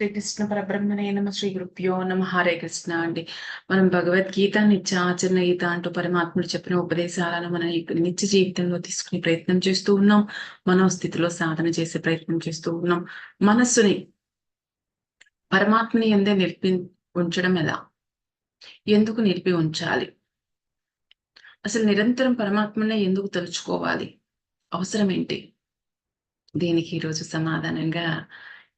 శ్రీకృష్ణ పరబ్రహ్మనే నమ శ్రీ గురుభ్యో నమ. హరే కృష్ణ అండి. మనం భగవద్గీత నిత్య ఆచరణ గీత అంటూ పరమాత్ముడు చెప్పిన ఉపదేశాలను మనం నిత్య జీవితంలో తీసుకునే ప్రయత్నం చేస్తూ ఉన్నాం. మనోస్థితిలో సాధన చేసే ప్రయత్నం చేస్తూ ఉన్నాం. మనస్సుని పరమాత్మని ఎందే నిలిపి ఉంచడం ఎలా? ఎందుకు నిలిపి ఉంచాలి? అసలు నిరంతరం పరమాత్మనే ఎందుకు తలుచుకోవాలి? అవసరం ఏంటి? దీనికి ఈరోజు సమాధానంగా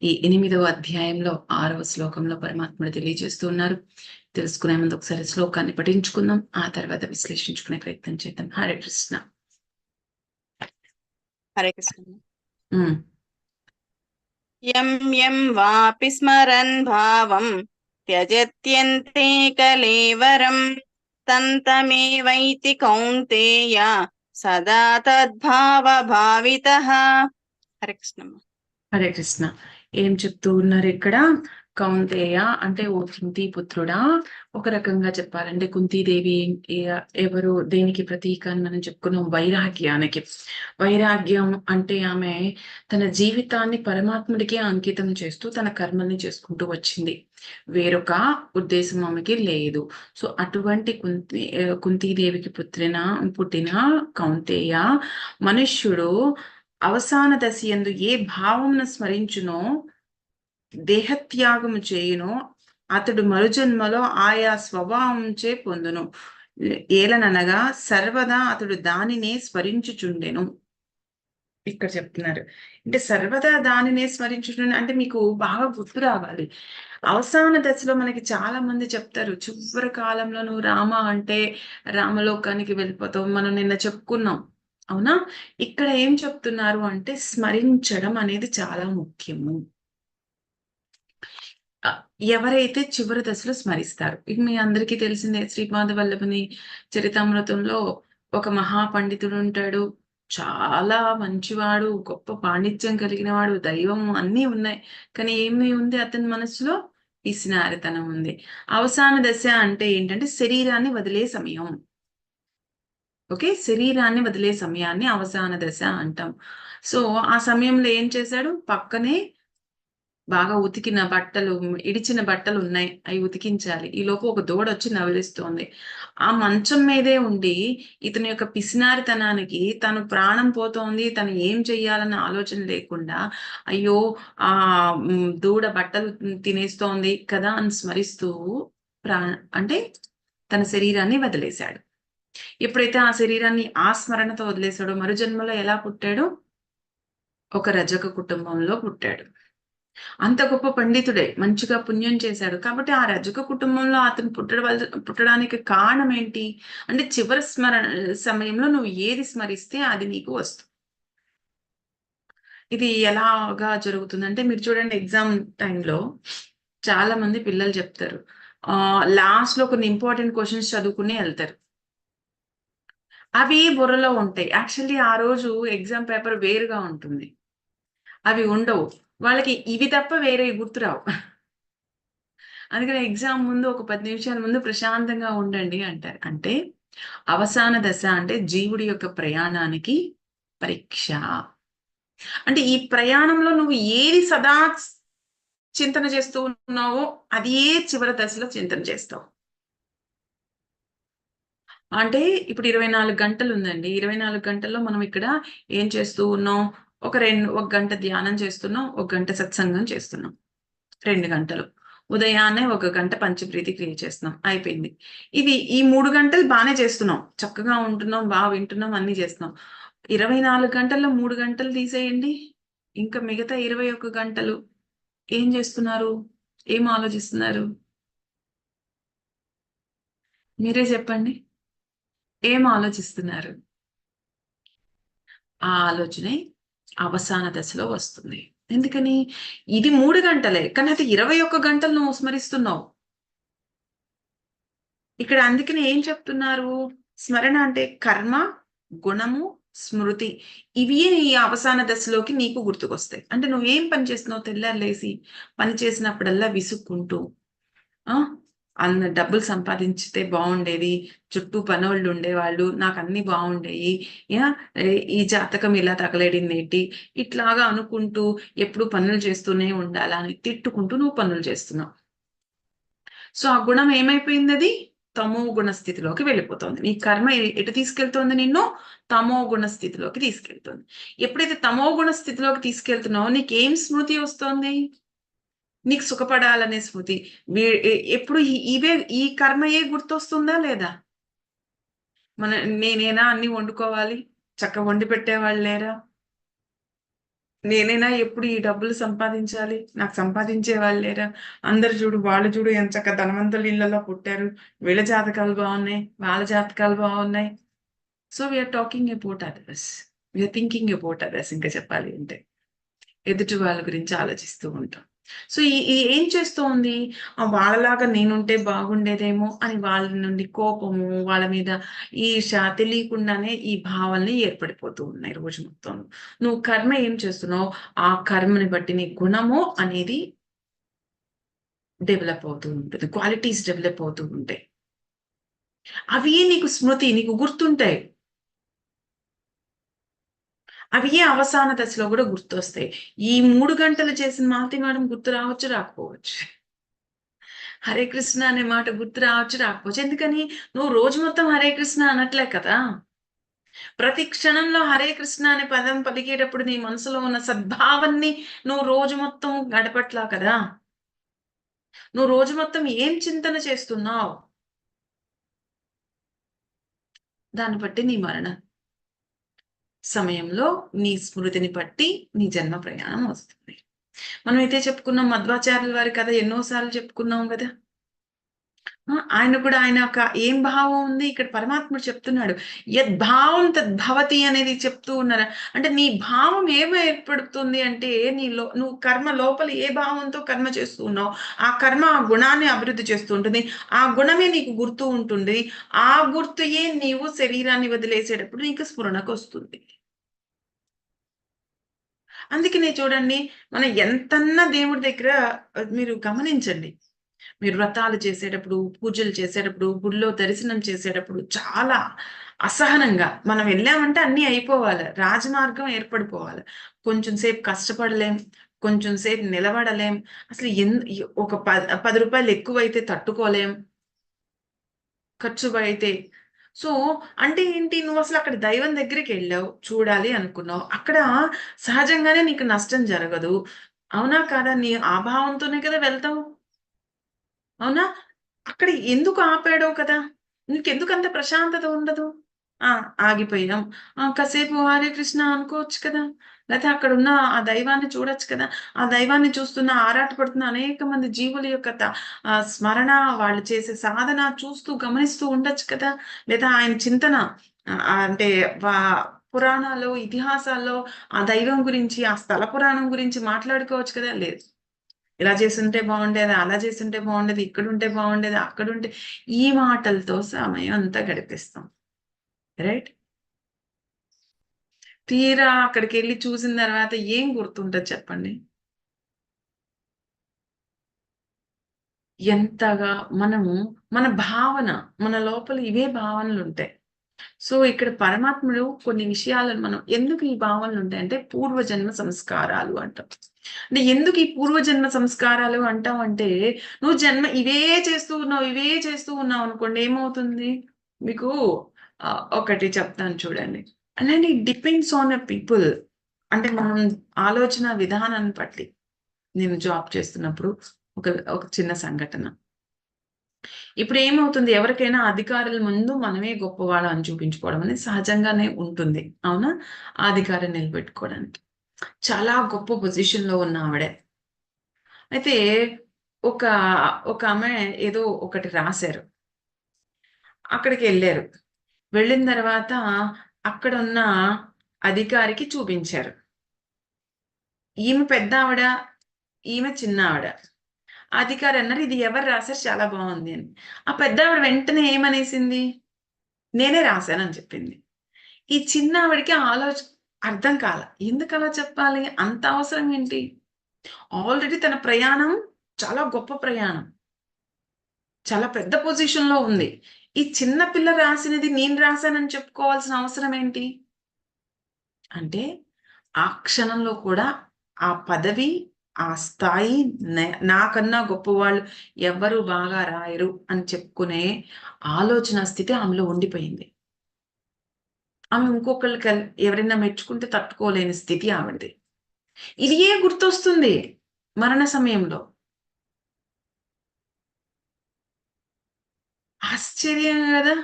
ఈ ఎనిమిదవ అధ్యాయంలో ఆరవ శ్లోకంలో పరమాత్ముడు తెలియజేస్తూ ఉన్నారు. తెలుసుకునే ముందు ఒకసారి శ్లోకాన్ని పఠించుకుందాం. ఆ తర్వాత విశ్లేషించుకునే ప్రయత్నం చేద్దాం. హరే కృష్ణ. హరే కృష్ణ. యం యం వాపి స్మరన్ భావం త్యజత్యంతే కలేవరం తంతమేవైతి కౌంతేయ సదా తద్భావ భావిత. హరే కృష్ణ. హరే కృష్ణ. ఏం చెప్తూ ఉన్నారు ఇక్కడ? కౌంతేయ అంటే ఓ కుంతి పుత్రుడా? ఒక రకంగా చెప్పాలంటే కుంతీదేవి ఎవరు దేనికి ప్రతీక అని మనం చెప్పుకున్నాం వైరాగ్యానికి. వైరాగ్యం అంటే ఆమె తన జీవితాన్ని పరమాత్ముడికి అంకితం చేస్తూ తన కర్మల్ని చేసుకుంటూ వచ్చింది. వేరొక ఉద్దేశం ఆమెకి లేదు. సో అటువంటి కుంతి కుంతీదేవికి పుత్రిన పుట్టిన కౌంతేయ మనుష్యుడు అవసాన దశ ఎందు ఏ భావమును స్మరించునో దేహత్యాగము చేయునో అతడు మరుజన్మలో ఆయా స్వభావంచే పొందును. ఏలననగా సర్వదా అతడు దానినే స్మరించుచుండెను. ఇక్కడ చెప్తున్నారు. అంటే సర్వదా దానినే స్మరించుచుండెను అంటే మీకు బాగా గుర్తు రావాలి. అవసాన దశలో మనకి చాలా మంది చెప్తారు చివరి కాలంలో నువ్వు రామ అంటే రామలోకానికి వెళ్ళిపోతావు మనం నిన్న చెప్పుకున్నాం. అవునా? ఇక్కడ ఏం చెప్తున్నారు అంటే స్మరించడం అనేది చాలా ముఖ్యము. ఎవరైతే చివరి దశలో స్మరిస్తారు ఇది మీ అందరికీ తెలిసిందే శ్రీపాద వల్లభని చరితామృతంలో ఒక మహాపండితుడు ఉంటాడు. చాలా మంచివాడు గొప్ప పాండిత్యం కలిగిన వాడు దైవం అన్నీ ఉన్నాయి. కానీ ఏమి ఉంది అతని మనసులో పిసినారితనం ఉంది. అవసాన దశ అంటే ఏంటంటే శరీరాన్ని వదిలే సమయం. ఓకే? శరీరాన్ని వదిలే సమయాన్ని అవసాన దశ అంటాం. సో ఆ సమయంలో ఏం చేశాడు? పక్కనే బాగా ఉతికిన బట్టలు ఇడిచిన బట్టలు ఉన్నాయి. అవి ఉతికించాలి. ఈ లోపు ఒక దూడ వచ్చి నవలిస్తోంది ఆ మంచం మీదే ఉండి ఇతని యొక్క పిసినారితనానికి తను ప్రాణం పోతోంది. తను ఏం చెయ్యాలన్న ఆలోచన లేకుండా అయ్యో ఆ దూడ బట్టలు తినేస్తోంది కదా అని స్మరిస్తూ ప్రా అంటే తన శరీరాన్ని వదిలేశాడు. ఎప్పుడైతే ఆ శరీరాన్ని ఆ స్మరణతో వదిలేశాడో మరు జన్మలో ఎలా పుట్టాడు? ఒక రజక కుటుంబంలో పుట్టాడు. అంత గొప్ప పండితుడే మంచిగా పుణ్యం చేశాడు. కాబట్టి ఆ రజక కుటుంబంలో అతను పుట్టడం పుట్టడానికి కారణం ఏంటి? అంటే చివరి స్మరణ సమయంలో నువ్వు ఏది స్మరిస్తే అది నీకు వస్తుంది. ఇది ఎలాగా జరుగుతుందంటే మీరు చూడండి ఎగ్జామ్ టైంలో చాలా మంది పిల్లలు చెప్తారు. ఆ లాస్ట్లో కొన్ని ఇంపార్టెంట్ క్వశ్చన్స్ చదువుకుని వెళ్తారు. అవి బుర్రలో ఉంటాయి. యాక్చువల్లీ ఆ రోజు ఎగ్జామ్ పేపర్ వేరుగా ఉంటుంది. అవి ఉండవు. వాళ్ళకి ఇవి తప్ప వేరే గుర్తురావు అందుకని ఎగ్జామ్ ముందు ఒక పది నిమిషాల ముందు ప్రశాంతంగా ఉండండి అంటారు. అంటే అవసాన దశ అంటే జీవుడి యొక్క ప్రయాణానికి పరీక్ష. అంటే ఈ ప్రయాణంలో నువ్వు ఏది సదా చింతన చేస్తూ ఉన్నావో అదే చివరి దశలో చింతన చేస్తావు. అంటే ఇప్పుడు ఇరవై నాలుగు గంటలు ఉందండి ఇరవై నాలుగు గంటల్లో మనం ఇక్కడ ఏం చేస్తూ ఉన్నాం? ఒక రెండు ఒక గంట ధ్యానం చేస్తున్నాం ఒక గంట సత్సంగం చేస్తున్నాం. రెండు గంటలు. ఉదయాన్నే ఒక గంట పంచప్రీతి క్రియ చేస్తున్నాం. అయిపోయింది. ఇది ఈ మూడు గంటలు బాగానే చేస్తున్నాం. చక్కగా ఉంటున్నాం బాగా వింటున్నాం అన్ని చేస్తున్నాం. ఇరవై నాలుగు గంటల్లో మూడు గంటలు తీసేయండి. ఇంకా మిగతా ఇరవై ఒక్క గంటలు ఏం చేస్తున్నారు? ఏం ఆలోచిస్తున్నారు? మీరే చెప్పండి. ఏం ఆలోచిస్తున్నారు? ఆ ఆలోచనే అవసాన దశలో వస్తుంది. ఎందుకని? ఇది మూడు గంటలే కానీ అది ఇరవై ఒక్క గంటలు నువ్వు స్మరిస్తున్నావు. ఇక్కడ అందుకని ఏం చెప్తున్నారు? స్మరణ అంటే కర్మ గుణము స్మృతి. ఇవే ఈ అవసాన దశలోకి నీకు గుర్తుకొస్తాయి. అంటే నువ్వేం పని చేస్తున్నావు? తెల్లారు లేసి పని చేసినప్పుడల్లా విసుక్కుంటూ అన్న డబ్బులు సంపాదించితే బాగుండేది చుట్టూ పనోళ్ళు ఉండేవాళ్ళు. నాకు అన్ని బాగుండేవి యా ఈ జాతకం ఇలా తగలేడింది ఏంటి? ఇట్లాగా అనుకుంటూ ఎప్పుడు పనులు చేస్తూనే ఉండాలా అని తిట్టుకుంటూ నువ్వు పనులు చేస్తున్నావు. సో ఆ గుణం ఏమైపోయింది అది? తమో గుణ స్థితిలోకి వెళ్ళిపోతుంది. నీ కర్మ ఎటు తీసుకెళ్తోంది నిన్ను? తమో గుణ స్థితిలోకి తీసుకెళ్తుంది. ఎప్పుడైతే తమో గుణ స్థితిలోకి తీసుకెళ్తున్నావో నీకేం స్మృతి వస్తోంది? నీకు సుఖపడాలనే స్మృతి. ఎప్పుడు ఇవే ఈ కర్మయే గుర్తొస్తుందా లేదా? మన నేనేనా అన్ని వండుకోవాలి? చక్క వండి పెట్టేవాళ్ళు లేరా? నేనైనా ఎప్పుడు ఈ డబ్బులు సంపాదించాలి? నాకు సంపాదించే వాళ్ళు లేరా? అందరు చూడు వాళ్ళు చూడు ఎంత చక్క ధనవంతులు ఇళ్ళలో పుట్టారు. వీళ్ళ జాతకాలు బాగున్నాయి వాళ్ళ జాతకాలు బాగున్నాయి. So we're talking about others we're thinking about others ఇంకా చెప్పాలి అంటే. ఎదుటి వాళ్ళ గురించి ఆలోచిస్తూ ఉంటాం. సో ఈ ఏం చేస్తూ ఉంది ఆ వాళ్ళలాగా నేనుంటే బాగుండేదేమో అని వాళ్ళ నుండి కోపము వాళ్ళ మీద ఈర్ష తెలియకుండానే ఈ భావాలని ఏర్పడిపోతూ ఉన్నాయి రోజు మొత్తం. నువ్వు కర్మ ఏం చేస్తున్నావు? ఆ కర్మని బట్టి నీ గుణము అనేది డెవలప్ అవుతూ ఉంటుంది. క్వాలిటీస్ డెవలప్ అవుతూ ఉంటాయి. అవి నీకు స్మృతి నీకు గుర్తుంటాయి. అవి ఏ అవసాన దశలో కూడా గుర్తొస్తాయి. ఈ మూడు గంటలు చేసిన మాలతి మేడం గుర్తు రావచ్చు రాకపోవచ్చు. హరే కృష్ణ అనే మాట గుర్తు రావచ్చు రాకపోవచ్చు. ఎందుకని? నువ్వు రోజు మొత్తం హరే కృష్ణ అనట్లే కదా. ప్రతి క్షణంలో హరే కృష్ణ అనే పదం పలికేటప్పుడు నీ మనసులో ఉన్న సద్భావాన్ని నువ్వు రోజు మొత్తం గడపట్లా కదా. నువ్వు రోజు మొత్తం ఏం చింతన చేస్తున్నావు? దాన్ని బట్టి నీ మరణం. సమయంలో నీ స్మృతిని బట్టి నీ జన్మ ప్రయాణం వస్తుంది. మనం అయితే చెప్పుకున్నాం మధ్వాచార్యుల వారి కథ ఎన్నోసార్లు చెప్పుకున్నాం కదా. ఆయన కూడా ఆయన ఒక ఏం భావం ఉంది? ఇక్కడ పరమాత్ముడు చెప్తున్నాడు యద్భావం తద్భవతి అనేది చెప్తూ ఉన్నారు. అంటే నీ భావం ఏమో ఏర్పడుతుంది అంటే నీ లో నువ్వు కర్మ లోపల ఏ భావంతో కర్మ చేస్తూ ఉన్నావు ఆ కర్మ ఆ గుణాన్ని అభివృద్ధి చేస్తూ ఉంటుంది. ఆ గుణమే నీకు గుర్తు ఉంటుంది. ఆ గుర్తుయే నీవు శరీరాన్ని వదిలేసేటప్పుడు నీకు స్ఫురణకు వస్తుంది. అందుకనే చూడండి మనం ఎంతన్నా దేవుడి దగ్గర మీరు గమనించండి మీరు వ్రతాలు చేసేటప్పుడు పూజలు చేసేటప్పుడు గుళ్ళో దర్శనం చేసేటప్పుడు చాలా అసహనంగా మనం వెళ్ళామంటే అన్నీ అయిపోవాలి. రాజమార్గం ఏర్పడిపోవాలి. కొంచెం సేపు కష్టపడలేం కొంచెం సేపు నిలబడలేం. అసలు ఎన్ ఒక ప పది రూపాయలు ఎక్కువైతే తట్టుకోలేం. ఖర్చు అయితే సో అంటే ఏంటి? నువ్వు అసలు అక్కడ దైవం దగ్గరికి వెళ్ళావు చూడాలి అనుకున్నావు. అక్కడ సహజంగానే నీకు నష్టం జరగదు. అవునా కాదా? నీ ఆ భావంతోనే కదా వెళ్తావు? అవునా? అక్కడ ఎందుకు ఆపాడో కదా. నీకెందుకు అంత ప్రశాంతత ఉండదు? ఆ ఆగిపోయాం ఆ కాసేపు హరే కృష్ణ అనుకోవచ్చు కదా. లేకపోతే అక్కడ ఉన్న ఆ దైవాన్ని చూడొచ్చు కదా. ఆ దైవాన్ని చూస్తున్న ఆరాటపడుతున్న అనేక మంది జీవుల యొక్క ఆ స్మరణ వాళ్ళు చేసే సాధన చూస్తూ గమనిస్తూ ఉండొచ్చు కదా. లేదా ఆయన చింతన అంటే వా- పురాణాలు ఇతిహాసాల్లో ఆ దైవం గురించి ఆ స్థల పురాణం గురించి మాట్లాడుకోవచ్చు కదా. లేదు. ఇలా చేస్తుంటే బాగుండేది అలా చేస్తుంటే బాగుండేది ఇక్కడ ఉంటే బాగుండేది అక్కడ ఉంటే ఈ మాటలతో సమయం అంతా గడిపిస్తాం. రైట్ తీరా అక్కడికి వెళ్ళి చూసిన తర్వాత ఏం గుర్తుంటుంది చెప్పండి? ఎంతగా మనము మన భావన మన లోపల ఇవే భావనలు ఉంటాయి సో ఇక్కడ పరమాత్ముడు కొన్ని విషయాలను మనం ఎందుకు ఈ భావనలు ఉంటాయి అంటే పూర్వజన్మ సంస్కారాలు అంటాం. అంటే ఎందుకు ఈ పూర్వజన్మ సంస్కారాలు అంటావు అంటే నువ్వు జన్మ ఇవే చేస్తూ ఉన్నావు ఇవే చేస్తూ ఉన్నావు అనుకోండి ఏమవుతుంది? మీకు ఒకటి చెప్తాను చూడండి. అలానే డిపెండ్స్ ఆన్ అ పీపుల్ అంటే మనం ఆలోచన విధానాన్ని బట్టి నేను జాబ్ చేస్తున్నప్పుడు ఒక ఒక చిన్న సంఘటన. ఇప్పుడు ఏమవుతుంది? ఎవరికైనా అధికారుల ముందు మనమే గొప్పవాళ్ళం అని చూపించుకోవడం అనేది సహజంగానే ఉంటుంది. అవునా? ఆ అధికారం నిలబెట్టుకోవడానికి. చాలా గొప్ప పొజిషన్లో ఉన్న ఆవిడ. అయితే ఒక ఒక ఆమె ఏదో ఒకటి రాశారు. అక్కడికి వెళ్ళారు. వెళ్ళిన తర్వాత అక్కడ ఉన్న అధికారికి చూపించారు. ఈమె పెద్ద ఆవిడ ఈమె చిన్న ఆవిడ. అధికారి అన్నారు ఇది ఎవరు రాశారు చాలా బాగుంది అని. ఆ పెద్ద ఆవిడ వెంటనే ఏమనేసింది? నేనే రాశానని చెప్పింది. ఈ చిన్న ఆవిడకి ఆలోచన అర్థం కాల. ఎందుకు అలా చెప్పాలి? అంత అవసరం ఏంటి? ఆల్రెడీ తన ప్రయాణం చాలా గొప్ప ప్రయాణం. చాలా పెద్ద పొజిషన్లో ఉంది. ఈ చిన్న పిల్ల రాసినది నేను రాశానని చెప్పుకోవాల్సిన అవసరం ఏంటి? అంటే ఆ క్షణంలో కూడా ఆ పదవి ఆ స్థాయి నే- నాకన్నా గొప్పవాళ్ళు ఎవ్వరు బాగా రాయరు అని చెప్పుకునే ఆలోచన స్థితి ఆమెలో ఉండిపోయింది. ఆమె ఇంకొకళ్ళకి ఎవరైనా మెచ్చుకుంటే తట్టుకోలేని స్థితి ఆవిడది. ఇది ఏ గుర్తొస్తుంది మరణ సమయంలో? ఆశ్చర్యం కదా!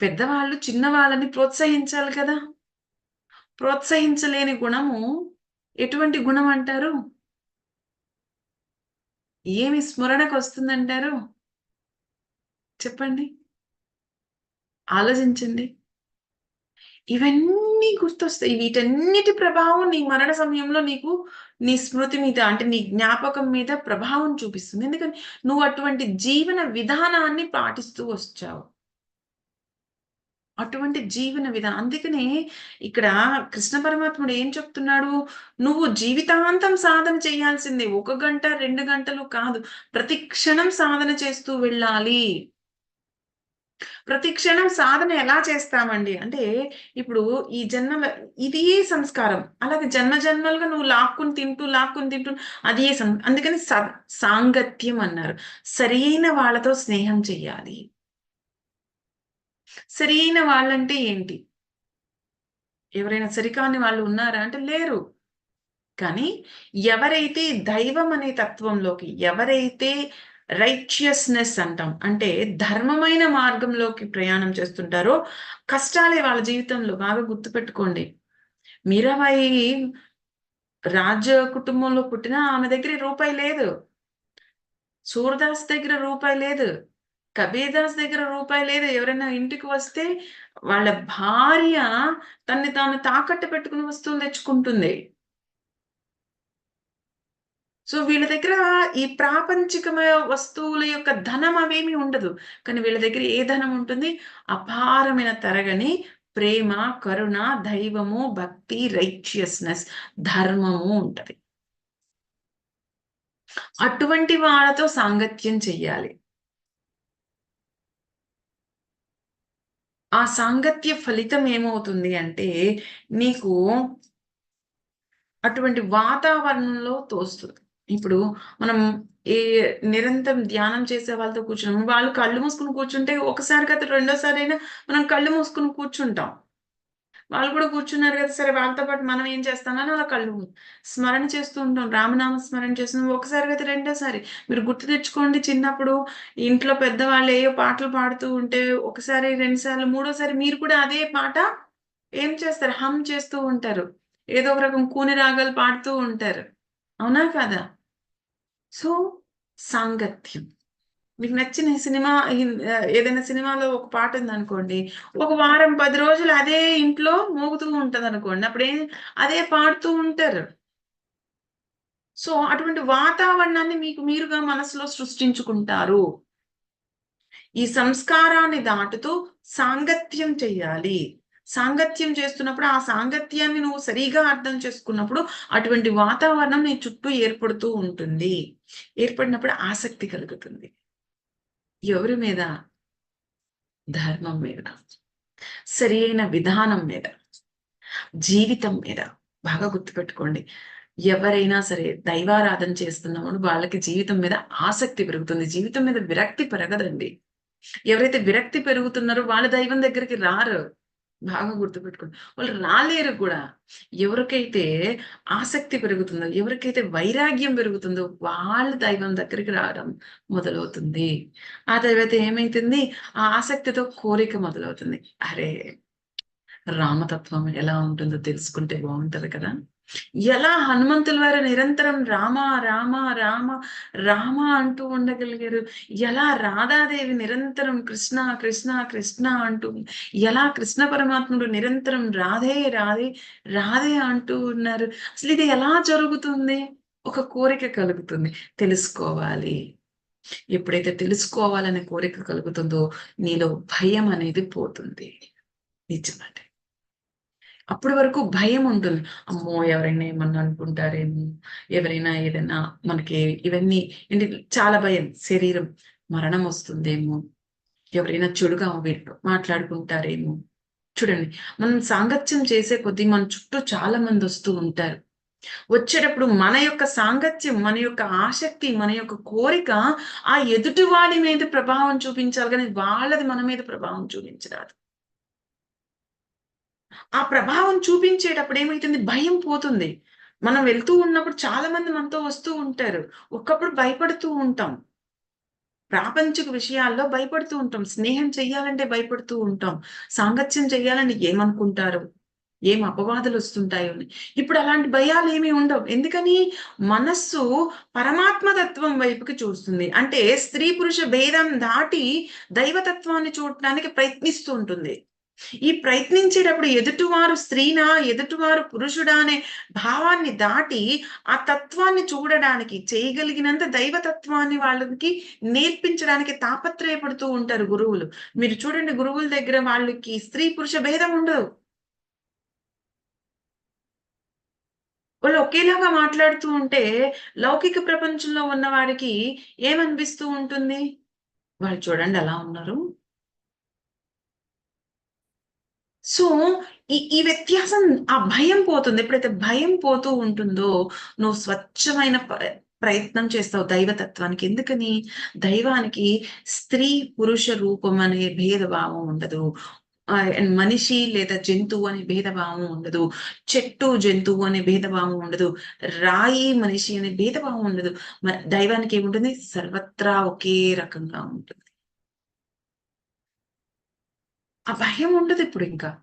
పెద్దవాళ్ళు చిన్నవాళ్ళని ప్రోత్సహించాలి కదా! ప్రోత్సహించలేని గుణము ఎటువంటి గుణం అంటారు? ఏమి స్మరణకు వస్తుందంటారు? చెప్పండి. ఆలోచించండి. ఇవన్నీ గుర్తొస్తాయి. వీటన్నిటి ప్రభావం నీ మరణ సమయంలో నీకు నీ స్మృతి మీద అంటే నీ జ్ఞాపకం మీద ప్రభావం చూపిస్తుంది. ఎందుకని? నువ్వు అటువంటి జీవన విధానాన్ని పాటిస్తూ వచ్చావు. అటువంటి జీవన విధానం. అందుకనే ఇక్కడ కృష్ణ పరమాత్ముడు ఏం చెప్తున్నాడు? నువ్వు జీవితాంతం సాధన చేయాల్సిందే. ఒక గంట రెండు గంటలు కాదు. ప్రతి క్షణం సాధన చేస్తూ వెళ్ళాలి. ప్రతి క్షణం సాధన ఎలా చేస్తామండి? అంటే ఇప్పుడు ఈ జన్మల ఇది సంస్కారం. అలాగే జన్మ జన్మలుగా నువ్వు లాక్కుని తింటూ లాక్కుని తింటూ అది ఏ సం అందుకని సాంగత్యం అన్నారు. సరైన వాళ్ళతో స్నేహం చెయ్యాలి సరైన వాళ్ళంటే ఏంటి? ఎవరైనా సరికాని వాళ్ళు ఉన్నారా అంటే లేరు. కానీ ఎవరైతే దైవం అనే తత్వంలోకి ఎవరైతే రైచియస్నెస్ అంటాం అంటే ధర్మమైన మార్గంలోకి ప్రయాణం చేస్తుంటారో కష్టాలే వాళ్ళ జీవితంలో. బాగా గుర్తుపెట్టుకోండి. మీరాబాయి రాజ కుటుంబంలో పుట్టిన ఆమె దగ్గర రూపాయి లేదు. సూర్దాస్ దగ్గర రూపాయి లేదు. కబీర్దాస్ దగ్గర రూపాయి లేదు. ఎవరైనా ఇంటికి వస్తే వాళ్ళ భార్య తన్ని తాను తాకట్టు పెట్టుకుని వస్తువులు తెచ్చుకుంటుంది. సో వీళ్ళ దగ్గర ఈ ప్రాపంచికమైన వస్తువుల యొక్క ధనం అవేమీ ఉండదు. కానీ వీళ్ళ దగ్గర ఏ ధనం ఉంటుంది? అపారమైన తరగని ప్రేమ కరుణ దైవము భక్తి రైచియస్నెస్ ధర్మము ఉంటది. అటువంటి వాళ్ళతో సాంగత్యం చెయ్యాలి. ఆ సాంగత్య ఫలితం ఏమవుతుంది అంటే నీకు అటువంటి వాతావరణంలో తోస్తుంది. ఇప్పుడు మనం ఏ నిరంతరం ధ్యానం చేసే వాళ్ళతో కూర్చున్నాం వాళ్ళు కళ్ళు మూసుకుని కూర్చుంటే ఒకసారి కదా రెండోసారి అయినా మనం కళ్ళు మూసుకుని కూర్చుంటాం. వాళ్ళు కూడా కూర్చున్నారు కదా సరే వాళ్ళతో పాటు మనం ఏం చేస్తామని అలా కళ్ళు స్మరణ చేస్తూ ఉంటాం. రామనామ స్మరణ చేస్తున్నాం. ఒకసారి కదా రెండోసారి. మీరు గుర్తు తెచ్చుకోండి చిన్నప్పుడు ఇంట్లో పెద్దవాళ్ళు ఏయో పాటలు పాడుతూ ఉంటే ఒకసారి రెండుసార్లు మూడోసారి మీరు కూడా అదే పాట ఏం చేస్తారు? హమ్ చేస్తూ ఉంటారు. ఏదో ఒక రకం కూని రాగాలు పాడుతూ ఉంటారు. అవునా కదా? సో సాంగత్యం. మీకు నచ్చిన సినిమా ఏదైనా సినిమాలో ఒక పాట ఉంది అనుకోండి ఒక వారం పది రోజులు అదే ఇంట్లో మోగుతూ ఉంటుంది అనుకోండి అప్పుడు ఏం అదే పాడుతూ ఉంటారు. సో అటువంటి వాతావరణాన్ని మీకు మీరుగా మనసులో సృష్టించుకుంటారు. ఈ సంస్కారాన్ని దాటుతూ సాంగత్యం చెయ్యాలి సాంగత్యం చేస్తున్నప్పుడు ఆ సాంగత్యాన్ని నువ్వు సరిగా అర్థం చేసుకున్నప్పుడు అటువంటి వాతావరణం నీ చుట్టూ ఏర్పడుతూ ఉంటుంది. ఏర్పడినప్పుడు ఆసక్తి కలుగుతుంది. ఎవరి మీద? ధర్మం మీద. సరి అయిన విధానం మీద. జీవితం మీద. బాగా గుర్తుపెట్టుకోండి. ఎవరైనా సరే దైవారాధన చేస్తున్నామని వాళ్ళకి జీవితం మీద ఆసక్తి పెరుగుతుంది. జీవితం మీద విరక్తి పెరగదండి. ఎవరైతే విరక్తి పెరుగుతున్నారో వాళ్ళ దైవం దగ్గరికి రారు. బాగా గుర్తుపెట్టుకోండి. వాళ్ళు రాలేరు కూడా. ఎవరికైతే ఆసక్తి పెరుగుతుందో ఎవరికైతే వైరాగ్యం పెరుగుతుందో వాళ్ళ దైవం దగ్గరికి రావడం మొదలవుతుంది. ఆ తర్వాత ఏమైతుంది? ఆ ఆసక్తితో కోరిక మొదలవుతుంది. అరే రామతత్వం ఎలా ఉంటుందో తెలుసుకుంటే బాగుంటది కదా. ఎలా హనుమంతుల వారు నిరంతరం రామ రామ రామ రామ అంటూ ఉండగలిగారు? ఎలా రాధాదేవి నిరంతరం కృష్ణ కృష్ణ కృష్ణ అంటూ ఎలా కృష్ణ పరమాత్ముడు నిరంతరం రాధే రాధే రాధే అంటూ ఉన్నారు? అసలు ఇది ఎలా జరుగుతుంది? ఒక కోరిక కలుగుతుంది. తెలుసుకోవాలి. ఎప్పుడైతే తెలుసుకోవాలనే కోరిక కలుగుతుందో నీలో భయం అనేది పోతుంది. నిజమంటే అప్పటి వరకు భయం ఉంటుంది. అమ్మో ఎవరైనా ఏమన్నా అనుకుంటారేమో ఎవరైనా ఏదైనా మనకి ఇవన్నీ ఏంటి చాలా భయం. శరీరం మరణం వస్తుందేమో ఎవరైనా చెడుగా మాట్లాడుకుంటారేమో. చూడండి మనం సాంగత్యం చేసే కొద్దీ మన చుట్టూ చాలా మంది వస్తూ ఉంటారు. వచ్చేటప్పుడు మన యొక్క సాంగత్యం మన యొక్క ఆసక్తి మన యొక్క కోరిక ఆ ఎదుటి వాడి మీద ప్రభావం చూపించాలి కానీ వాళ్ళది మన మీద ప్రభావం చూపించరాదు. ఆ ప్రభావం చూపించేటప్పుడు ఏమైతుంది? భయం పోతుంది. మనం వెళ్తూ ఉన్నప్పుడు చాలా మంది మనతో వస్తూ ఉంటారు. ఒక్కప్పుడు భయపడుతూ ఉంటాం. ప్రాపంచిక విషయాల్లో భయపడుతూ ఉంటాం. స్నేహం చెయ్యాలంటే భయపడుతూ ఉంటాం. సాంగత్యం చెయ్యాలని ఏమనుకుంటారు? ఏం అపవాదులు వస్తుంటాయో అని. ఇప్పుడు అలాంటి భయాలు ఏమీ ఉండవు. ఎందుకని? మనస్సు పరమాత్మ తత్వం వైపుకి చూస్తుంది. అంటే స్త్రీ పురుష భేదం దాటి దైవతత్వాన్ని చూడటానికి ప్రయత్నిస్తూ ఉంటుంది. ఈ ప్రయత్నించేటప్పుడు ఎదుటివారు స్త్రీనా ఎదుటివారు పురుషుడా అనే భావాన్ని దాటి ఆ తత్వాన్ని చూడడానికి చేయగలిగినంత దైవతత్వాన్ని వాళ్ళకి నేర్పించడానికి తాపత్రయపడుతూ ఉంటారు గురువులు. మీరు చూడండి గురువుల దగ్గర వాళ్ళకి స్త్రీ పురుష భేదం ఉండదు. వాళ్ళు ఒకేలాగా మాట్లాడుతూ ఉంటే లౌకిక ప్రపంచంలో ఉన్న వారికి ఏమనిపిస్తూ ఉంటుంది? వాళ్ళు చూడండి అలా ఉన్నారు. సో ఈ ఈ వ్యత్యాసం ఆ భయం పోతుంది. ఎప్పుడైతే భయం పోతూ ఉంటుందో నువ్వు స్వచ్ఛమైన ప్ర- ప్రయత్నం చేస్తావు దైవతత్వానికి. ఎందుకని? దైవానికి స్త్రీ పురుష రూపం అనే భేదభావం ఉండదు. మనిషి లేదా జంతువు అనే భేదభావం ఉండదు. చెట్టు జంతువు అనే భేదభావం ఉండదు. రాయి మనిషి అనే భేదభావం ఉండదు. దైవానికి ఏముంటుంది? సర్వత్రా ఒకే రకంగా ఉంటుంది. ఆ భయం ఉండదు ఇప్పుడు ఇంకా.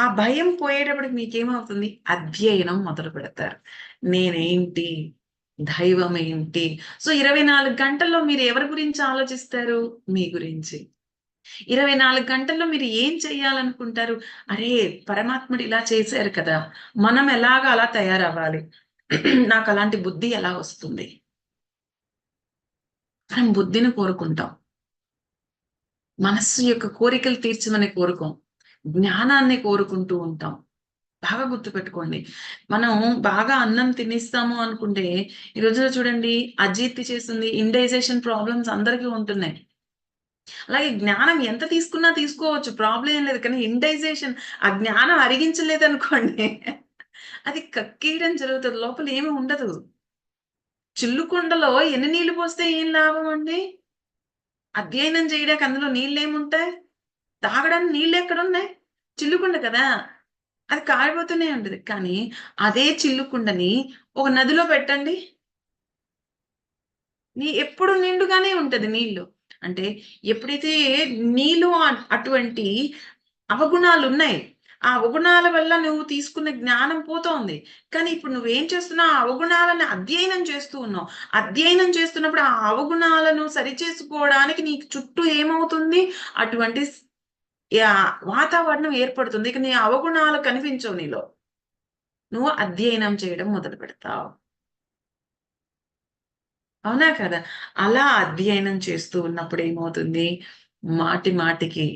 ఆ భయం పోయేటప్పటికి మీకేమవుతుంది? అధ్యయనం మొదలు పెడతారు. నేనేంటి? దైవం ఏంటి సో ఇరవై నాలుగు గంటల్లో మీరు ఎవరి గురించి ఆలోచిస్తారు? మీ గురించి. ఇరవై నాలుగు గంటల్లో మీరు ఏం చేయాలనుకుంటారు? అరే పరమాత్ముడు ఇలా చేశారు కదా. మనం ఎలాగ అలా తయారవ్వాలి? నాకు అలాంటి బుద్ధి ఎలా వస్తుంది? మనం బుద్ధిని కోరుకుంటాం. మనస్సు యొక్క కోరికలు తీర్చమని కోరుకోం. జ్ఞానాన్ని కోరుకుంటూ ఉంటాం. బాగా గుర్తుపెట్టుకోండి మనం బాగా అన్నం తినిస్తాము అనుకుంటే ఈ రోజులో చూడండి అజీర్తి చేస్తుంది ఇండైజేషన్ ప్రాబ్లమ్స్ అందరికీ ఉంటున్నాయి. అలాగే జ్ఞానం ఎంత తీసుకున్నా తీసుకోవచ్చు ప్రాబ్లం ఏం లేదు కానీ ఇండైజేషన్ ఆ జ్ఞానం అరిగించలేదు అనుకోండి అది కక్కేయడం జరుగుతుంది లోపల ఏమీ ఉండదు. చిల్లుకుండలో ఎన్ని నీళ్ళు పోస్తే ఏం లాభం అండి? అధ్యయనం చేయడానికి అందులో నీళ్ళు ఏముంటాయి తాగడానికి నీళ్ళు ఎక్కడున్నాయి చిల్లుకుండ కదా. అది కారిపోతూనే ఉంటుంది. కానీ అదే చిల్లుకుండని ఒక నదిలో పెట్టండి. నీ ఎప్పుడు నిండుగానే ఉంటది నీళ్ళు అంటే ఎప్పుడైతే నీలో అటువంటి అవగుణాలు ఉన్నాయి ఆ అవగుణాల వల్ల నువ్వు తీసుకున్న జ్ఞానం పోతోంది. కానీ ఇప్పుడు నువ్వేం చేస్తున్నావు? ఆ అవగుణాలను అధ్యయనం చేస్తూ ఉన్నావు. అధ్యయనం చేస్తున్నప్పుడు ఆ అవగుణాలను సరిచేసుకోవడానికి నీకు చుట్టూ ఏమవుతుంది? అటువంటి వాతావరణం ఏర్పడుతుంది. ఇక నీ అవగుణాలు కనిపించవు నీలో. నువ్వు అధ్యయనం చేయడం మొదలు పెడతావు. అవునా కదా? అలా అధ్యయనం చేస్తూ ఉన్నప్పుడు ఏమవుతుంది? మాటి మాటికి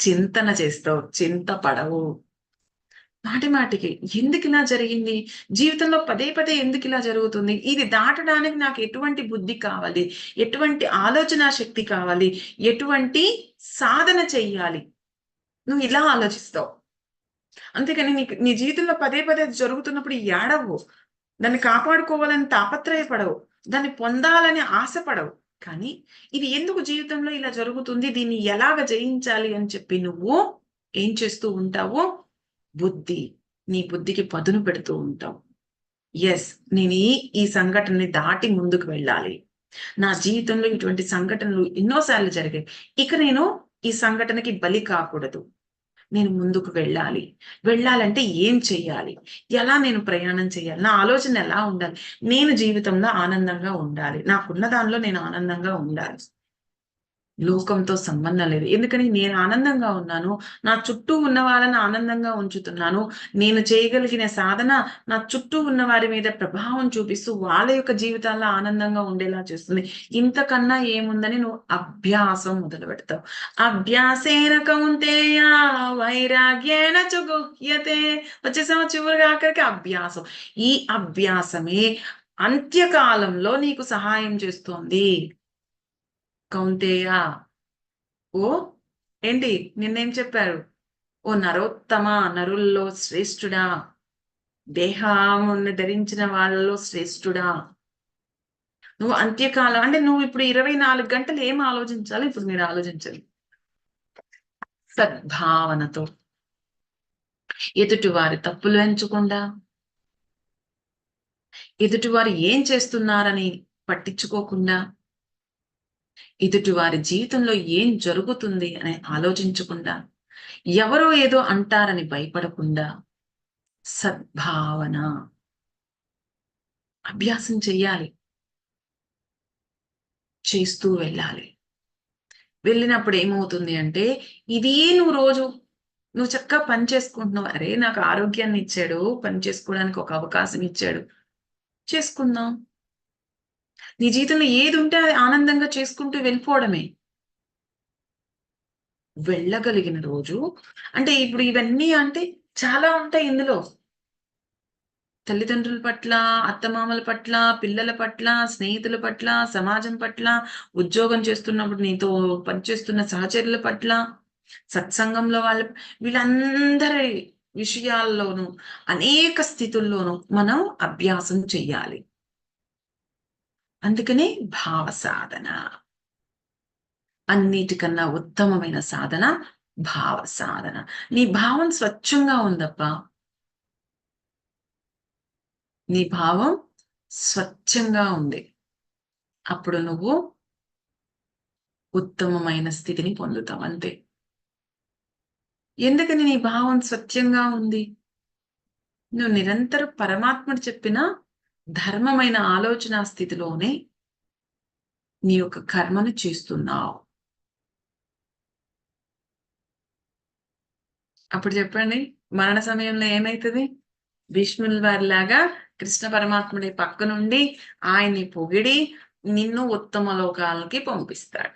చింతన చేస్తావు. చింత పడవు. మాటి మాటికి ఎందుకు ఇలా జరిగింది? జీవితంలో పదే పదే ఎందుకు ఇలా జరుగుతుంది? ఇది దాటడానికి నాకు ఎటువంటి బుద్ధి కావాలి? ఎటువంటి ఆలోచన శక్తి కావాలి? ఎటువంటి సాధన చెయ్యాలి? నువ్వు ఇలా ఆలోచిస్తావు. అంతేకాని నీకు నీ జీవితంలో పదే పదే జరుగుతున్నప్పుడు ఏడవు దాన్ని కాపాడుకోవాలని తాపత్రయపడవు. దాన్ని పొందాలని ఆశపడవు. కానీ ఇది ఎందుకు జీవితంలో ఇలా జరుగుతుంది? దీన్ని ఎలాగ జయించాలి అని చెప్పి నువ్వు ఏం చేస్తూ ఉంటావు బుద్ధి నీ బుద్ధికి పదును పెడుతూ ఉంటావు. ఎస్ నేను ఈ ఈ సంఘటనని దాటి ముందుకు వెళ్ళాలి. నా జీవితంలో ఇటువంటి సంఘటనలు ఎన్నోసార్లు జరిగాయి. ఇక నేను ఈ సంఘటనకి బలి కాకూడదు. నేను ముందుకు వెళ్ళాలి. వెళ్ళాలంటే ఏం చెయ్యాలి? ఎలా నేను ప్రయాణం చేయాలి నా ఆలోచన ఎలా ఉండాలి? నేను జీవితంలో ఆనందంగా ఉండాలి. నాకున్న దానిలో నేను ఆనందంగా ఉండాలి. లోకంతో సంబంధం లేదు. ఎందుకని? నేను ఆనందంగా ఉన్నాను. నా చుట్టూ ఉన్న వాళ్ళని ఆనందంగా ఉంచుతున్నాను. నేను చేయగలిగిన సాధన నా చుట్టూ ఉన్న వారి మీద ప్రభావం చూపిస్తూ వాళ్ళ యొక్క జీవితాల్లో ఆనందంగా ఉండేలా చేస్తుంది. ఇంతకన్నా ఏముందని నువ్వు అభ్యాసం మొదలు పెడతావు. అభ్యాసేన కౌంతేయ వైరాగ్యేన చుగుహ్యతే. వచ్చేసాము చివరిగా ఆఖరికి అభ్యాసం. ఈ అభ్యాసమే అంత్యకాలంలో నీకు సహాయం చేస్తోంది. కౌంతేయ ఓ ఏంటి? నిన్నేం చెప్పారు? ఓ నరోత్తమ నరుల్లో శ్రేష్ఠుడా. దేహముని ధరించిన వాళ్ళలో శ్రేష్ఠుడా. నువ్వు అంత్యకాలం అంటే నువ్వు ఇప్పుడు ఇరవై నాలుగు గంటలు ఏం ఆలోచించాలి? ఇప్పుడు మీరు ఆలోచించాలి సద్భావనతో. ఎదుటి వారి తప్పులు ఎంచకుండా. ఎదుటి వారు ఏం చేస్తున్నారని పట్టించుకోకుండా. ఎదుటి వారి జీవితంలో ఏం జరుగుతుంది అని ఆలోచించకుండా ఎవరో ఏదో అంటారని భయపడకుండా సద్భావన అభ్యాసం చెయ్యాలి. చేస్తూ వెళ్ళాలి. వెళ్ళినప్పుడు ఏమవుతుంది అంటే ఇదే నువ్వు రోజు నువ్వు చక్కగా పని చేసుకుంటున్నావు. అరే నాకు ఆరోగ్యాన్ని ఇచ్చాడు పని చేసుకోవడానికి ఒక అవకాశం ఇచ్చాడు. చేసుకుందాం. నీ జీవితంలో ఏది ఉంటే అది ఆనందంగా చేసుకుంటూ వెళ్ళిపోవడమే. వెళ్ళగలిగిన రోజు. అంటే ఇప్పుడు ఇవన్నీ అంటే చాలా ఉంటాయి ఇందులో. తల్లిదండ్రుల పట్ల అత్తమామల పట్ల పిల్లల పట్ల స్నేహితుల పట్ల సమాజం పట్ల ఉద్యోగం చేస్తున్నప్పుడు నీతో పనిచేస్తున్న సహచరుల పట్ల సత్సంగంలో వాళ్ళ వీళ్ళందరి విషయాల్లోనూ అనేక స్థితుల్లోనూ మనం అభ్యాసం చెయ్యాలి. అందుకనే భావ సాధన. అన్నిటికన్నా ఉత్తమమైన సాధన భావ సాధన. నీ భావం స్వచ్ఛంగా ఉందప్పా. నీ భావం స్వచ్ఛంగా ఉంది. అప్పుడు నువ్వు ఉత్తమమైన స్థితిని పొందుతావు అంతే. ఎందుకని నీ భావం స్వచ్ఛంగా ఉంది? నువ్వు నిరంతరం పరమాత్ముడు చెప్పిన ధర్మమైన ఆలోచన స్థితిలోనే నీ యొక్క కర్మను చేస్తున్నావు. అప్పుడు చెప్పండి మరణ సమయంలో ఏమైతుంది? భీష్ముల వారిలాగా కృష్ణ పరమాత్ముడి పక్క నుండి ఆయన్ని పొగిడి నిన్ను ఉత్తమ లోకాలకి పంపిస్తాడు.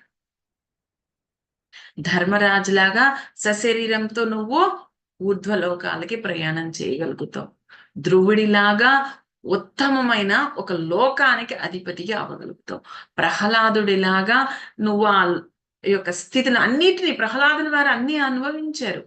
ధర్మరాజులాగా సశరీరంతో నువ్వు ఊర్ధ్వలోకాలకి ప్రయాణం చేయగలుగుతావు. ధ్రువుడిలాగా ఉత్తమమైన ఒక లోకానికి అధిపతిగా అవ్వగలుగుతావు. ప్రహ్లాదుడిలాగా నువ్వు ఆ యొక్క స్థితిని అన్నిటిని ప్రహ్లాదుని వారు అన్ని అనుభవించారు.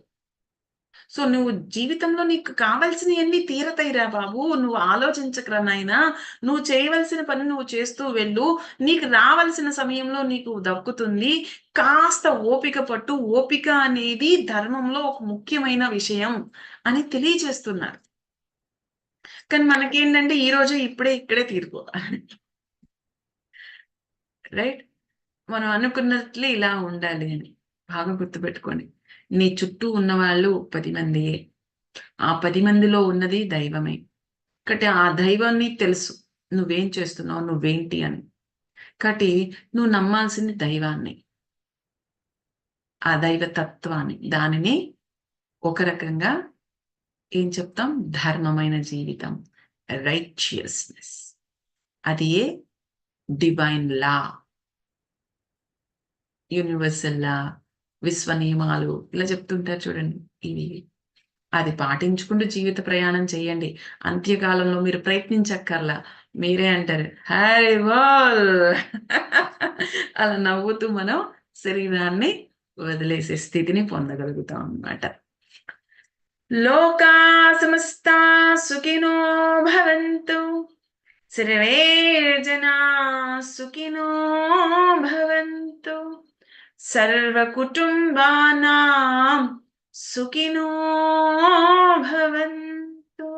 సో నువ్వు జీవితంలో నీకు కావలసినవన్నీ తీరతాయిరా బాబు. నువ్వు ఆలోచించకరా నాయనా. నువ్వు చేయవలసిన పని నువ్వు చేస్తూ వెళ్ళు. నీకు రావలసిన సమయంలో నీకు దక్కుతుంది. కాస్త ఓపిక పట్టు. ఓపిక అనేది ధర్మంలో ఒక ముఖ్యమైన విషయం అని తెలియజేస్తున్నారు. కానీ మనకేంటంటే ఈ రోజు ఇప్పుడే ఇక్కడే తీరుకోవాలి రైట్ మనం అనుకున్నట్లు ఇలా ఉండాలి అని బాగా గుర్తుపెట్టుకోండి. నీ చుట్టూ ఉన్న వాళ్ళు పది మందియే. ఆ పది మందిలో ఉన్నది దైవమే. కాబట్టి ఆ దైవాన్ని తెలుసు. నువ్వేం చేస్తున్నావు? నువ్వేంటి అని. కాబట్టి నువ్వు నమ్మాల్సింది దైవాన్ని. ఆ దైవ తత్వాన్ని దానిని ఒక రకంగా ఏం చెప్తాం? ధర్మమైన జీవితం. రైచియస్నెస్ అది ఏ? డివైన్ లా యూనివర్సల్ లా విశ్వ నియమాలు ఇలా చెప్తుంటారు చూడండి ఇవి అది పాటించుకుంటూ జీవిత ప్రయాణం చేయండి. అంత్యకాలంలో మీరు ప్రయత్నించక్కర్లా. మీరే అంటారు హరే వాల్ అలా నవ్వుతూ మనం శరీరాన్ని వదిలేసే స్థితిని పొందగలుగుతాం అన్నమాట. లోకా సమస్తా సుఖినో భవంతు. సర్వే జనా సుఖినో భవంతు. సర్వ సర్వకుటుంబానాం సుఖినో భవంతు.